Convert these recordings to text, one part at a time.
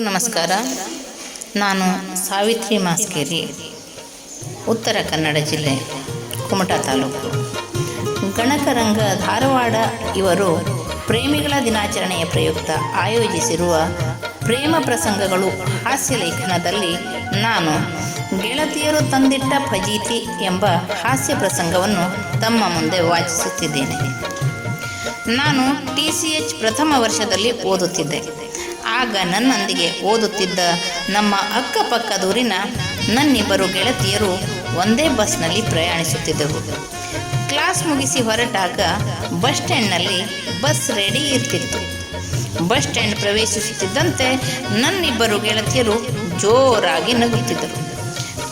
ನಮಸ್ಕಾರ. ನಾನು ಸಾವಿತ್ರಿ ಮಾಸ್ಕೇರಿ, ಉತ್ತರ ಕನ್ನಡ ಜಿಲ್ಲೆ, ಕುಮಟಾ ತಾಲೂಕು. ಗಣಕರಂಗ ಧಾರವಾಡ ಇವರು ಪ್ರೇಮಿಗಳ ದಿನಾಚರಣೆಯ ಪ್ರಯುಕ್ತ ಆಯೋಜಿಸಿರುವ ಪ್ರೇಮ ಪ್ರಸಂಗಗಳು ಹಾಸ್ಯ ಲೇಖನದಲ್ಲಿ ನಾನು ಗೆಳತಿಯರು ತಂದಿಟ್ಟ ಫಜೀತಿ ಎಂಬ ಹಾಸ್ಯ ಪ್ರಸಂಗವನ್ನು ತಮ್ಮ ಮುಂದೆ ವಾಚಿಸುತ್ತಿದ್ದೇನೆ. ನಾನು ಟಿ ಸಿ ಎಚ್ ಪ್ರಥಮ ವರ್ಷದಲ್ಲಿ ಓದುತ್ತಿದ್ದೆ. ಆಗ ನನ್ನೊಂದಿಗೆ ಓದುತ್ತಿದ್ದ ನಮ್ಮ ಅಕ್ಕಪಕ್ಕದೂರಿನ ನನ್ನಿಬ್ಬರು ಗೆಳತಿಯರು ಒಂದೇ ಬಸ್ನಲ್ಲಿ ಪ್ರಯಾಣಿಸುತ್ತಿದ್ದವು. ಕ್ಲಾಸ್ ಮುಗಿಸಿ ಹೊರಟಾಗ ಬಸ್ ಸ್ಟ್ಯಾಂಡ್ನಲ್ಲಿ ಬಸ್ ರೆಡಿ ಇರ್ತಿತ್ತು. ಬಸ್ ಸ್ಟ್ಯಾಂಡ್ ಪ್ರವೇಶಿಸುತ್ತಿದ್ದಂತೆ ನನ್ನಿಬ್ಬರು ಗೆಳತಿಯರು ಜೋರಾಗಿ ನಗುತ್ತಿದ್ದರು.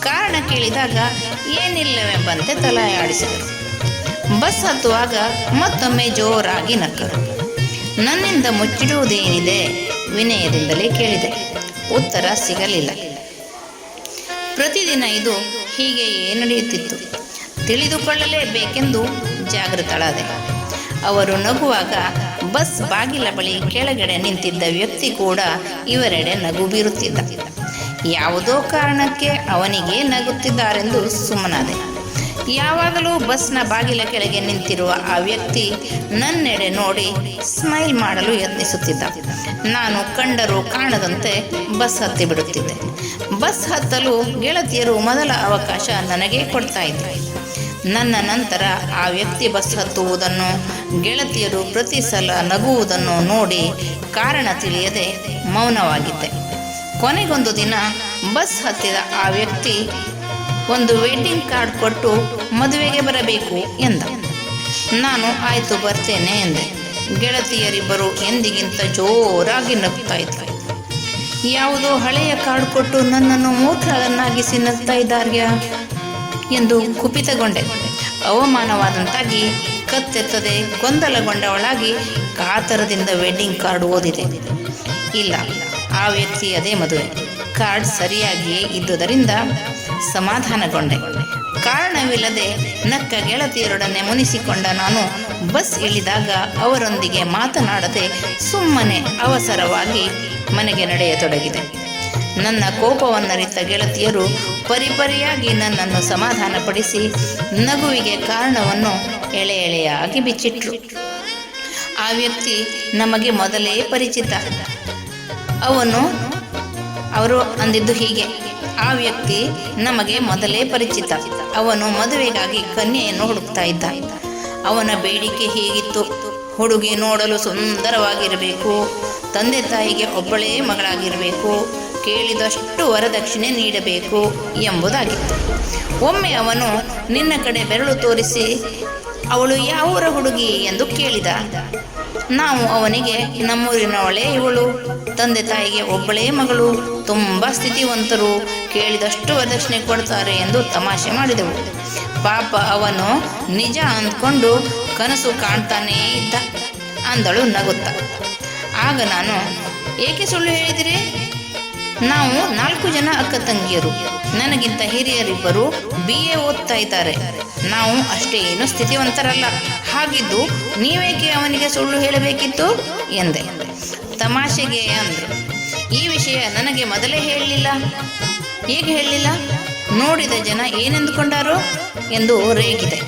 ಕಾರಣ ಕೇಳಿದಾಗ ಏನಿಲ್ಲವೆಂಬಂತೆ ತಲೆಯಾಡಿಸಿದರು ಬಸ್ ಹತ್ತುವಾಗ ಮತ್ತೊಮ್ಮೆ ಜೋರಾಗಿ ನಕ್ಕರು. ನನ್ನಿಂದ ಮುಚ್ಚಿಡುವುದೇನಿದೆ? ವಿನಯದಿಂದಲೇ ಕೇಳಿದೆ. ಉತ್ತರ ಸಿಗಲಿಲ್ಲ. ಪ್ರತಿದಿನ ಇದು ಹೀಗೆಯೇ ನಡೆಯುತ್ತಿತ್ತು? ತಿಳಿದುಕೊಳ್ಳಲೇಬೇಕೆಂದು ಜಾಗೃತಳಾದೆ. ಅವರು ನಗುವಾಗ ಬಸ್ ಬಾಗಿಲ ಬಳಿ ಕೆಳಗಡೆ ನಿಂತಿದ್ದ ವ್ಯಕ್ತಿ ಕೂಡ ಇವರೆಡೆ ನಗು ಬೀರುತ್ತಿದ್ದ. ಯಾವುದೋ ಕಾರಣಕ್ಕೆ ಅವನಿಗೆ ನಗುತ್ತಿದ್ದಾರೆಂದು ಸುಮ್ಮನಾದೆ. ಯಾವಾಗಲೂ ಬಸ್ನ ಬಾಗಿಲ ಕೆಳಗೆ ನಿಂತಿರುವ ಆ ವ್ಯಕ್ತಿ ನನ್ನೆಡೆ ನೋಡಿ ಸ್ಮೈಲ್ ಮಾಡಲು ಯತ್ನಿಸುತ್ತಿದ್ದ. ನಾನು ಕಂಡರೂ ಕಾಣದಂತೆ ಬಸ್ ಹತ್ತಿ ಬಿಡುತ್ತಿದ್ದೆ. ಬಸ್ ಹತ್ತಲು ಗೆಳತಿಯರು ಮೊದಲ ಅವಕಾಶ ನನಗೆ ಕೊಡ್ತಾ ಇದ್ದರು ನನ್ನ ನಂತರ ಆ ವ್ಯಕ್ತಿ ಬಸ್ ಹತ್ತುವುದನ್ನು, ಗೆಳತಿಯರು ಪ್ರತಿ ಸಲ ನಗುವುದನ್ನು ನೋಡಿ ಕಾರಣ ತಿಳಿಯದೆ ಮೌನವಾಗಿದ್ದೆ. ಕೊನೆಗೊಂದು ದಿನ ಬಸ್ ಹತ್ತಿದ ಆ ವ್ಯಕ್ತಿ ಒಂದು ವೇಟಿಂಗ್ ಕಾರ್ಡ್ ಕೊಟ್ಟು ಮದುವೆಗೆ ಬರಬೇಕು ಎಂದ. ನಾನು ಆಯಿತು ಬರ್ತೇನೆ ಎಂದೆ. ಗೆಳತಿಯರಿಬ್ಬರು ಎಂದಿಗಿಂತ ಜೋರಾಗಿ ನಗ್ತಾ ಇದ್ರು ಯಾವುದೋ ಹಳೆಯ ಕಾರ್ಡ್ ಕೊಟ್ಟು ನನ್ನನ್ನು ಮೂರ್ಖಳನ್ನಾಗಿಸಿ ನಗ್ತಾ ಇದ್ದಾರ್ಯಾ? ಎಂದು ಕುಪಿತಗೊಂಡೆ. ಅವಮಾನವಾದಂತಾಗಿ ಕತ್ತೆತ್ತದೆ ಗೊಂದಲಗೊಂಡವಳಾಗಿ ಕಾತರದಿಂದ ವೆಡ್ಡಿಂಗ್ ಕಾರ್ಡ್ ಓದಿದೆ. ಇಲ್ಲ, ಆ ವ್ಯಕ್ತಿ ಅದೇ ಮದುವೆ. ಕಾರ್ಡ್ ಸರಿಯಾಗಿಯೇ ಇದ್ದುದರಿಂದ ಸಮಾಧಾನಗೊಂಡೆ. ಕಾರಣವಿಲ್ಲದೆ ನಕ್ಕ ಗೆಳತಿಯರೊಡನೆ ಮುನಿಸಿಕೊಂಡ ನಾನು ಬಸ್ ಇಳಿದಾಗ ಅವರೊಂದಿಗೆ ಮಾತನಾಡದೆ ಸುಮ್ಮನೆ ಅವಸರವಾಗಿ ಮನೆಗೆ ನಡೆಯತೊಡಗಿದೆ. ನನ್ನ ಕೋಪವನ್ನರಿತ ಗೆಳತಿಯರು ಪರಿಪರಿಯಾಗಿ ನನ್ನನ್ನು ಸಮಾಧಾನಪಡಿಸಿ ನಗುವಿಗೆ ಕಾರಣವನ್ನು ಎಳೆ ಎಳೆಯಾಗಿ ಬಿಚ್ಚಿಟ್ರು. ಆ ವ್ಯಕ್ತಿ ನಮಗೆ ಮೊದಲೇ ಪರಿಚಿತ. ಅವನು, ಅವರು ಅಂದಿದ್ದು ಹೀಗೆ. ಆ ವ್ಯಕ್ತಿ ನಮಗೆ ಮೊದಲೇ ಪರಿಚಿತ. ಅವನು ಮದುವೆಗಾಗಿ ಕನ್ಯೆಯನ್ನು ಹುಡುಕ್ತಾ ಇದ್ದ. ಅವನ ಬೇಡಿಕೆ ಹೀಗಿತ್ತು. ಹುಡುಗಿ ನೋಡಲು ಸುಂದರವಾಗಿರಬೇಕು. ತಂದೆ ತಾಯಿಗೆ ಒಬ್ಬಳೇ ಮಗಳಾಗಿರಬೇಕು. ಕೇಳಿದಷ್ಟು ವರದಕ್ಷಿಣೆ ನೀಡಬೇಕು ಎಂಬುದಾಗಿತ್ತು. ಒಮ್ಮೆ ಅವನು, ನಿನ್ನ ಕಡೆ ಬೆರಳು ತೋರಿಸಿ, ಅವಳು ಯಾವ ಹುಡುಗಿ? ಎಂದು ಕೇಳಿದ. ನಾವು ಅವನಿಗೆ ನಮ್ಮೂರಿನವಳೇ ಇವಳು. ತಂದೆ ತಾಯಿಗೆ ಒಬ್ಬಳೇ ಮಗಳು. ತುಂಬ ಸ್ಥಿತಿವಂತರು. ಕೇಳಿದಷ್ಟು ವರದಕ್ಷಿಣೆ ಕೊಡ್ತಾರೆ ಎಂದು ತಮಾಷೆ ಮಾಡಿದೆವು. ಪಾಪ ಅವನು ನಿಜ ಅಂದ್ಕೊಂಡು ಕನಸು ಕಾಣ್ತಾನೇ ಇದ್ದ. ಅಂದಳು ನಗುತ್ತ. ಆಗ ನಾನು, ಏಕೆ ಸುಳ್ಳು ಹೇಳಿದಿರಿ? ನಾವು ನಾಲ್ಕು ಜನ ಅಕ್ಕ ತಂಗಿಯರು. ನನಗಿಂತ ಹಿರಿಯರಿಬ್ಬರು ಬಿ ಎ ಓದ್ತಾ ಇದ್ದಾರೆ. ನಾವು ಅಷ್ಟೇ ಏನು ಸ್ಥಿತಿವಂತರಲ್ಲ. ಹಾಗಿದ್ದು ನೀವೇಕೆ ಅವನಿಗೆ ಸುಳ್ಳು ಹೇಳಬೇಕಿತ್ತು? ಎಂದೆ. ತಮಾಷೆಗೆ ಅಂದರು, ಈ ವಿಷಯ ನನಗೆ ಮೊದಲೇ ಹೇಳಲಿಲ್ಲ. ಹೇಗೆ ಹೇಳಲಿಲ್ಲ? ನೋಡಿದ ಜನ ಏನೆಂದುಕೊಂಡಾರೋ? ಎಂದು ರೇಗಿದೆ.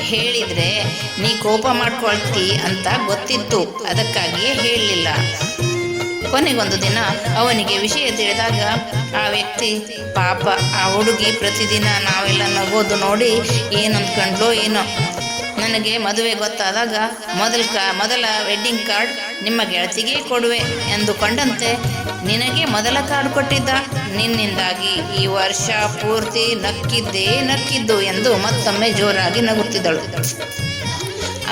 ಹೇಳಿದ್ರೆ, ನೀ ಕೋಪ ಮಾಡ್ಕೊಳ್ತಿ ಅಂತ ಗೊತ್ತಿತ್ತು. ಅದಕ್ಕಾಗಿಯೇ ಹೇಳಲಿಲ್ಲ. ಕೊನೆಗೊಂದು ದಿನ ಅವನಿಗೆ ವಿಷಯ ತಿಳಿದಾಗ ಆ ವ್ಯಕ್ತಿ, ಪಾಪ, ಆ ಹುಡುಗಿ ಪ್ರತಿದಿನ ನಾವೆಲ್ಲ ನಗೋದು ನೋಡಿ ಏನಂದ್ಕೊಂಡ್ಲೋ ಏನೋ. ನನಗೆ ಮದುವೆ ಗೊತ್ತಾದಾಗ ಮೊದಲ ಕ, ಮೊದಲ ವೆಡ್ಡಿಂಗ್ ಕಾರ್ಡ್ ನಿಮ್ಮ ಗೆಳತಿಗೆ ಕೊಡುವೆ ಎಂದುಕೊಂಡಂತೆ, ನಿನಗೆ ಮೊದಲ ಕಾರ್ಡ್ ಕೊಟ್ಟಿದ್ದ. ನಿನ್ನಿಂದಾಗಿ ಈ ವರ್ಷ ಪೂರ್ತಿ ನಕ್ಕಿದ್ದೇ ನಕ್ಕಿದ್ದು ಎಂದು ಮತ್ತೊಮ್ಮೆ ಜೋರಾಗಿ ನಗುತ್ತಿದ್ದಳು.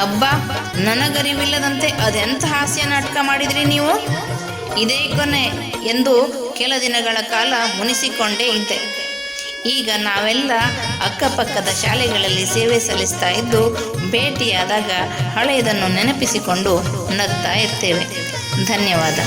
ಅಬ್ಬ, ನನಗರಿವಿಲ್ಲದಂತೆ ಅದೆಂಥ ಹಾಸ್ಯ ನಾಟಕ ಮಾಡಿದ್ರಿ ನೀವು? ಇದೇ ಕೊನೆ ಎಂದು ಕೆಲ ದಿನಗಳ ಕಾಲ ಮುನಿಸಿಕೊಂಡೇ ಇದ್ದೆ ಈಗ ನಾವೆಲ್ಲ ಅಕ್ಕಪಕ್ಕದ ಶಾಲೆಗಳಲ್ಲಿ ಸೇವೆ ಸಲ್ಲಿಸ್ತಾ ಇದ್ದು ಭೇಟಿಯಾದಾಗ ಹಳೆಯದನ್ನು ನೆನಪಿಸಿಕೊಂಡು ನಗ್ತಾ ಇರ್ತೇವೆ. ಧನ್ಯವಾದ.